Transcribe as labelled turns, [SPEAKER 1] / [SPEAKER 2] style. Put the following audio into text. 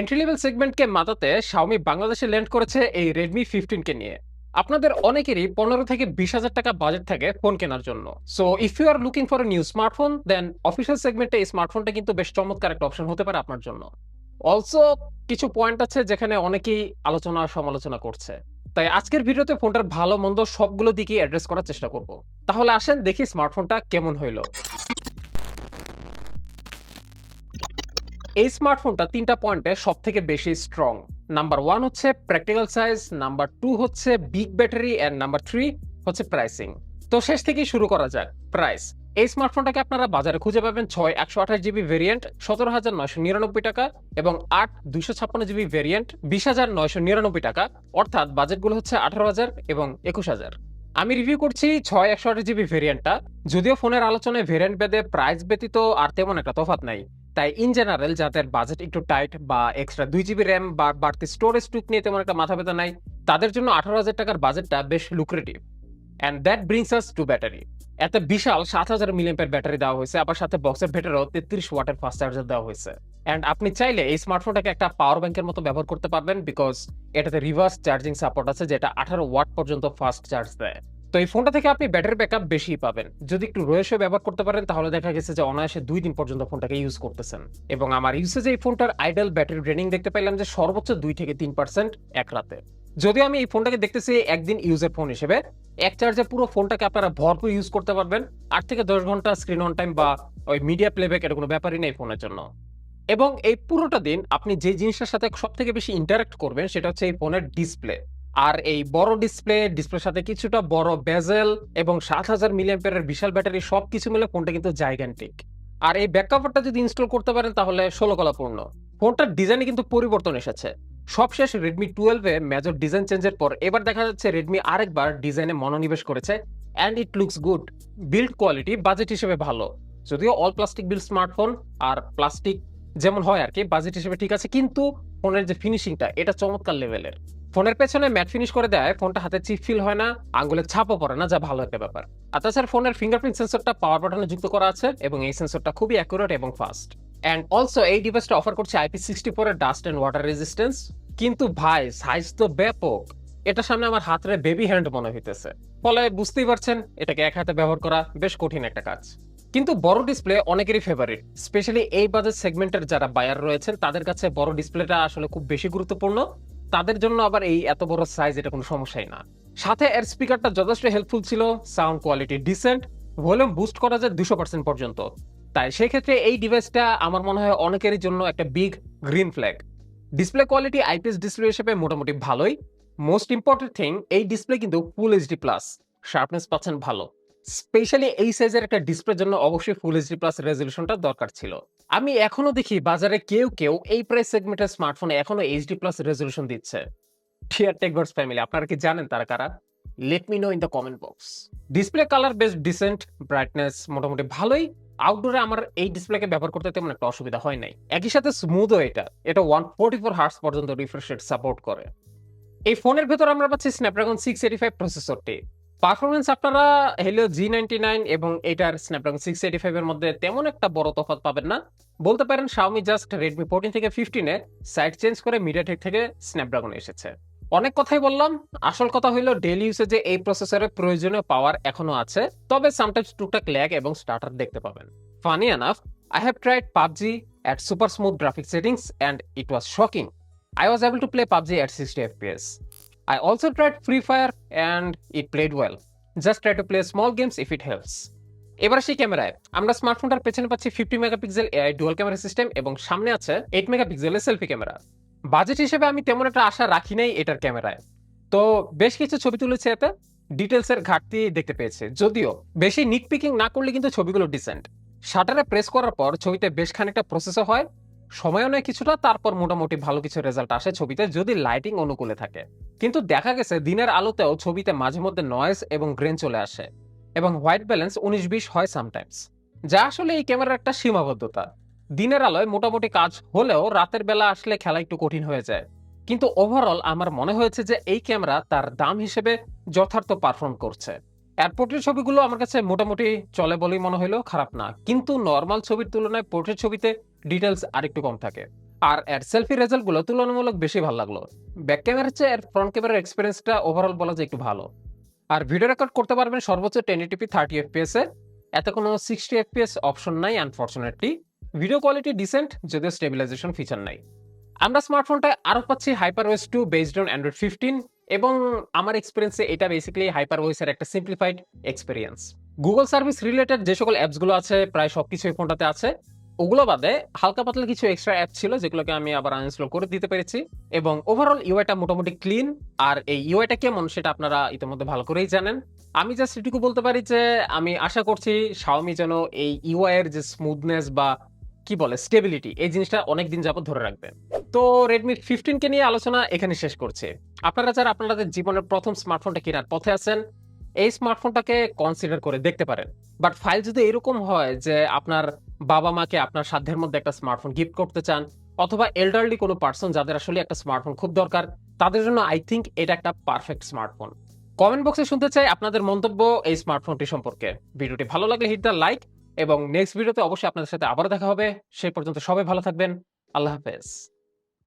[SPEAKER 1] Entry level সেগমেন্টকে মাতাতে Xiaomi বাংলাদেশে ল্যান্ড করেছে এই রেডমি ফিফটিনকে নিয়ে। আপনাদের অনেকেরই পনেরো থেকে বিশ হাজার টাকা বাজেট থাকে ফোন কেনার জন্য। So if you are looking for new smartphone then official সেগমেন্টে এই স্মার্টফোনটা কিন্তু বেশ চমৎকার একটা অপশন হতে পারে আপনার জন্য। অলসো কিছু পয়েন্ট আছে যেখানে অনেকেই আলোচনা সমালোচনা করছে। তাই আজকের ভিডিওতে ফোনটার ভালো, মন্দ সবগুলো দিকে অ্যাড্রেস করার চেষ্টা করব। তাহলে আসেন দেখি স্মার্টফোনটা কেমন হইল। এই স্মার্টফোনটা তিনটা পয়েন্টে সব থেকে বেশি স্ট্রং নাম্বার ওয়ান হচ্ছে প্র্যাকটিক্যাল সাইজ নাম্বার টু হচ্ছে big battery and number three হচ্ছে প্রাইসিং তো শেষ থেকেই শুরু করা যাক প্রাইস এই স্মার্টফোনটাকে আপনারা বাজারে খুঁজে পাবেন ছয় একশো আঠাশ জিবি ভেরিয়েন্ট সতেরো হাজার নয়শো নিরানব্বই টাকা এবং আট দুইশো ছাপ্পান্ন জিবি ভেরিয়েন্ট বিশ হাজার নয়শো নিরানব্বই টাকা। অর্থাৎ বাজেটগুলো হচ্ছে আঠারো হাজার এবং একুশ হাজার। আমি রিভিউ করছি ছয় একশো আঠাশ জিবি ভেরিয়েন্টটা যদিও ফোনের আলোচনায় ভেরিয়েন্ট বেদে প্রাইস ব্যতীত আর তেমন একটা তফাৎ নাই। তাই ইন জেনারেল যাদের বাজেট একটু টাইট বা এক্সট্রা দুই জিবি র্যাম বা বাড়তি স্টোরেজ টুক নিয়ে তেমন একটা মাথা ব্যথা নাই, তাদের জন্য আঠারো হাজার টাকার বাজেটটা বেশ lucrative and that brings us to battery এত বিশাল সাত হাজার মিলিয়ম্পের ব্যাটারি দেওয়া হয়েছে, আবার সাথে বক্সের ভেতরেও তেত্রিশ ওয়াটের ফাস্ট চার্জার দেওয়া হয়েছে। অ্যান্ড আপনি চাইলে এই স্মার্টফোনটাকে একটা পাওয়ার ব্যাংকের মতো ব্যবহার করতে পারবেন বিকজ এটাতে রিভার্স চার্জিং সাপোর্ট আছে, যেটা আঠারো ওয়াট পর্যন্ত ফাস্ট চার্জ দেয়। তো এই ফোনটা থেকে আপনি ব্যাটারি ব্যাকআপ বেশি পাবেন। যদি একটু রয়েসে ব্যবহার করতে পারেন, তাহলে দেখা গেছে যে অনায়াসে দুই দিন পর্যন্ত ফোনটাকে ইউজ করতেছেন। এবং আমার ইউসেজে এই ফোনটার আইডল ব্যাটারি ড্রেনিং দেখতে পাইলাম যে সর্বোচ্চ দুই থেকে তিন পার্সেন্ট এক রাতে। যদিও আমি এই ফোনটাকে দেখতেছি একদিন ইউজের ফোন হিসেবে, এক চার্জে পুরো ফোনটাকে আপনারা ভরপুর ইউজ করতে পারবেন। আট থেকে দশ ঘণ্টা স্ক্রিন অন টাইম বা ওই মিডিয়া প্লেব্যাক এর কোনো ব্যাপারই নেই ফোনের জন্য। এবং এই পুরোটা দিন আপনি যে জিনিসটার সাথে সব থেকে বেশি ইন্টারাক্ট করবেন, সেটা হচ্ছে এই ফোনের ডিসপ্লে আর এই বড় ডিসপ্লে ডিসপ্লের সাথে কিছুটা বড় বেজেল এবং সাত হাজার মিলিয়াম্পেয়ারের বিশাল ব্যাটারি সব কিছু মিলে ফোনটা কিন্তু জাইগান্টিক আর এই ব্যাক কভারটা যদি ইনস্টল করতে পারেন তাহলে ষোলো কলাপূর্ণ ফোনটার ডিজাইনে কিন্তু পরিবর্তন এসেছে। সবশেষ রেডমি টুয়েলভে মেজর ডিজাইন চেঞ্জের পর এবার দেখা যাচ্ছে রেডমি আরেকবার ডিজাইনে মনোনিবেশ করেছে and it looks good build quality budget হিসেবে ভালো। যদিও অল প্লাস্টিক বিল্ড স্মার্টফোন আর প্লাস্টিক যেমন হয় আর কি বাজেট হিসেবে ঠিক আছে, কিন্তু ফোনের যে ফিনিশিংটা এটা চমৎকার লেভেলের ফোনের পেছনে ম্যাট ফিনিশ করে দেয়, ফোনটা হাতে চিপ ফিল হয় না আঙ্গুলের ছাপও পড়ে না, যা ভালো একটা ব্যাপার। আর তাছাড়া ফোনের ফিঙ্গারপ্রিন্ট সেন্সরটা পাওয়ার বাটনে যুক্ত করা আছে, এবং এই সেন্সরটা খুবই অ্যাকুরেট এবং ফাস্ট অ্যান্ড অলসো এই ডিভাইসটা অফার করছে আইপি সিক্সটি ফোরের ডাস্ট অ্যান্ড ওয়াটার রেজিস্ট্যান্স কিন্তু ভাই সাইজ তো ব্যাপক। এটার সামনে আমার হাতের বেবি হ্যান্ড মনে হইতেছে। ফলে বুঝতেই পারছেন, এটাকে এক হাতে ব্যবহার করা বেশ কঠিন একটা কাজ। কিন্তু বড় ডিসপ্লে অনেকেরই ফেভারিট স্পেশালি এই বাজেট সেগমেন্টের যারা বায়ার রয়েছেন, তাদের কাছে বড় ডিসপ্লেটা আসলে খুব বেশি গুরুত্বপূর্ণ। তাদের জন্য আবার এই এত বড় সাইজ এটা কোনো সমস্যাই না। সাথে এর স্পিকারটা যথেষ্ট হেল্পফুল ছিল sound quality decent volume boost করা যায় দুশো পার্সেন্ট পর্যন্ত। তাই সেক্ষেত্রে এই ডিভাইসটা আমার মনে হয় অনেকেরই জন্য একটা big green flag display quality IPS display হিসেবে মোটামুটি ভালোই। মোস্ট ইম্পর্টেন্ট থিং এই ডিসপ্লে কিন্তু ফুল এইচডি প্লাস শার্পনেস পাচ্ছেন ভালো। স্পেশালি এই সাইজের একটা ডিসপ্লের জন্য অবশ্যই ফুল এইচডি প্লাস রেজলিউশনটা দরকার ছিল। আমি এখনও দেখি বাজারে কেউ কেউ এই প্রাইস সেগমেন্টের স্মার্টফোনে এখনও এইচডি প্লাস রেজলিউশন দিচ্ছে। টিয়ার টেকভার্স ফ্যামিলি আপনারা কি জানেন তারা কারা? Let me know in the comment box display colour বেশ ডিসেন্ট ব্রাইটনেস মোটামুটি ভালোই। আউটডোরে আমার এই ডিসপ্লেকে ব্যবহার করতে তেমন একটা অসুবিধা হয় নাই। একই সাথে স্মুথও এটা। এটা ওয়ান ফোর্টি ফোর হার্স পর্যন্ত রিফ্রেশ রেট সাপোর্ট করে। এই ফোনের ভেতর আমরা পাচ্ছি স্ন্যাপড্রাগন সিক্স এইটি ফাইভ প্রসেসরটি পারফরমেন্স আপনারা হেলিও জি নাইনটি নাইন এবং এটার স্ন্যাপড্রাগন সিক্স এইটি ফাইভ এর মধ্যে তেমন একটা বড় তফাৎ পাবেন না। বলতে পারেন শাওমি জাস্ট রেডমি ফোরটিন থেকে ফিফটিনে সাইড চেঞ্জ করে মিডিয়াটেক থেকে স্ন্যাপড্রাগন এসেছে। অনেক কথাই বললাম। আসল কথা হইল ডেলি ইউসেজে এই প্রসেসরের প্রয়োজনীয় পাওয়ার এখনও আছে, তবে সামটাইমস টুকটাক ল্যাগ এবং স্টার্টার দেখতে পাবেন। Funny enough I have tried PUBG at super smooth graphic settings and it was shocking I was able to play PUBG at 60 FPS. I also tried Free Fire and it played well. Just try to play small games if it helps. এবার সেই ক্যামেরায়। আমরা স্মার্টফোনটার পেছনে পাচ্ছি fifty megapixel AI dual camera system এবং সামনে আছে এইট মেগাপিক্সেলের সেলফি ক্যামেরা বাজেট হিসেবে আমি তেমন একটা আশা রাখি নাই এটার ক্যামেরায়। তো বেশ কিছু ছবি তুলেছে এতে। ডিটেলসের ঘাটতি দেখতে পেয়েছে। যদিও বেশি নিট পিকিং না করলে কিন্তু ছবিগুলো ডিসেন্ট শাটারে প্রেস করার পর ছবিতে বেশ খানিকটা প্রসেসর হয়। সময়ও নেয় কিছুটা, তারপর মোটামুটি ভালো কিছু রেজাল্ট আসে ছবিতে যদি লাইটিং অনুকূলে থাকে। কিন্তু দেখা গেছে দিনের আলোতেও ছবিতে মাঝে মধ্যে নয়েজ এবং গ্রেন চলে আসে এবং হোয়াইট ব্যালেন্স উনিশ বিশ হয় সামটাইমস যা আসলে এই ক্যামেরার একটা সীমাবদ্ধতা। দিনের আলোয় মোটামুটি কাজ হলেও রাতের বেলা আসলে খেলা একটু কঠিন হয়ে যায়। কিন্তু ওভারঅল আমার মনে হয়েছে যে এই ক্যামেরা তার দাম হিসেবে যথার্থ পারফর্ম করছে। এয়ারপোর্টের ছবিগুলো আমার কাছে মোটামুটি চলে বলেই মনে হলো খারাপ না। কিন্তু নর্মাল ছবির তুলনায় পোর্ট্রেট ছবিতে ডিটেলস আরেকটু কম থাকে। আর এর সেলফি রেজাল্টগুলো তুলনামূলক বেশি ভালো লাগল। ব্যাক ক্যামেরার চেয়ে এর ফ্রন্ট ক্যামেরার এক্সপিরিয়েন্সটা ওভারঅল বলা যায় একটু ভালো। আর ভিডিও রেকর্ড করতে পারবেন সর্বোচ্চ ten eighty p thirty FPS এ। এতে কোনো সিক্সটি এফপিএস অপশন নাই আনফর্চুনেটলি ভিডিও কোয়ালিটি ডিসেন্ট যদিও স্টেবিলাইজেশন ফিচার নাই। আমরা স্মার্টফোনটায় আরও পাচ্ছি hyper OS two based on Android fifteen এবং আমার এক্সপিরিয়েন্সে এটা বেসিক্যালি হাইপার ওয়েসের একটা simplified experience Google service related যে সকল অ্যাপসগুলো আছে, প্রায় সব কিছুই ফোনটাতে আছে। ওগুলো বাদে হালকা পাতলা কিছু এক্সট্রা অ্যাপ ছিল যেগুলোকে আমি আবার আনইনস্টল করে দিতে পেরেছি। এবং ওভারঅল ইউআইটা মোটামুটি ক্লিন আর এই ইউআইটা কেমন সেটা আপনারা ইতিমধ্যে ভালো করেই জানেন। আমি জাস্ট এটুকু বলতে পারি যে আমি আশা করছি শাওমি যেন এই ইউআই এর যে স্মুথনেস বা কি বলে স্টেবিলিটি এই জিনিসটা অনেক দিন যাবত ধরে রাখবে। তো রেডমি ফিফটিন কে নিয়ে আলোচনা এখানে শেষ করছে। আপনারা যারা আপনাদের জীবনের প্রথম স্মার্টফোনটা কেনার পথে আছেন, এই স্মার্টফোনটাকে কনসিডার করে দেখতে পারেন। বাট ফাইল যদি এরকম হয় যে আপনার বাবা মাকে আপনার সাধ্যের মধ্যে একটা স্মার্টফোন গিফট করতে চান, অথবা এল্ডারলি কোনো পার্সন যাদের আসলে একটা স্মার্টফোন খুব দরকার, তাদের জন্য আই থিঙ্ক এটা একটা পারফেক্ট স্মার্টফোন কমেন্ট বক্সে শুনতে চাই আপনাদের মন্তব্য এই স্মার্টফোনটি সম্পর্কে। ভিডিওটি ভালো লাগলে হিট দ্য লাইক এবং নেক্সট ভিডিওতে অবশ্যই আপনাদের সাথে আবার দেখা হবে। সেই পর্যন্ত সবাই ভালো থাকবেন। আল্লাহ হাফেজ।